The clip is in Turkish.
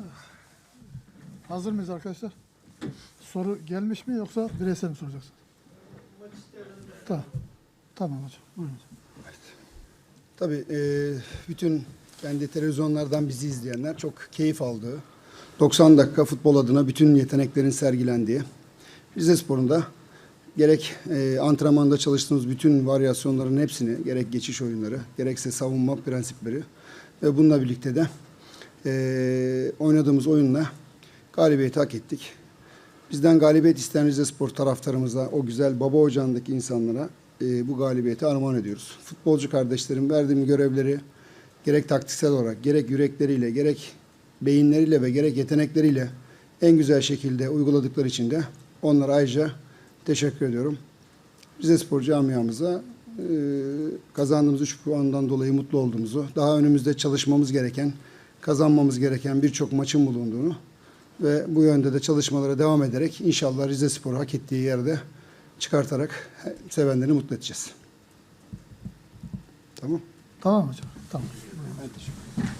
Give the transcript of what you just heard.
Ah. Hazır mıyız arkadaşlar? Soru gelmiş mi yoksa bireysel mi soracaksın? Tamam. Tamam hocam. Buyurun hocam. Evet. Tabii e, bütün kendi televizyonlardan bizi izleyenler çok keyif aldığı 90 dakika futbol adına bütün yeteneklerin sergilendiği Rize Spor'un da gerek e, antrenmanda çalıştığımız bütün varyasyonların hepsini, gerek geçiş oyunları, gerekse savunma prensipleri ve bununla birlikte de e, oynadığımız oyunla galibiyeti hak ettik. Bizden galibiyet isteyen Rize Spor taraftarımıza, o güzel baba ocağındaki insanlara e, bu galibiyeti armağan ediyoruz. Futbolcu kardeşlerim verdiğim görevleri gerek taktiksel olarak, gerek yürekleriyle, gerek beyinleriyle ve gerek yetenekleriyle en güzel şekilde uyguladıkları için de onlara ayrıca teşekkür ediyorum. Rize Spor camiamıza e, kazandığımız 3 puandan dolayı mutlu olduğumuzu, daha önümüzde çalışmamız gereken, kazanmamız gereken birçok maçın bulunduğunu ve bu yönde de çalışmalara devam ederek inşallah Rize Spor'u hak ettiği yerde çıkartarak sevenleri mutlu edeceğiz. Tamam. Tamam hocam. Tamam. Ben teşekkür ederim.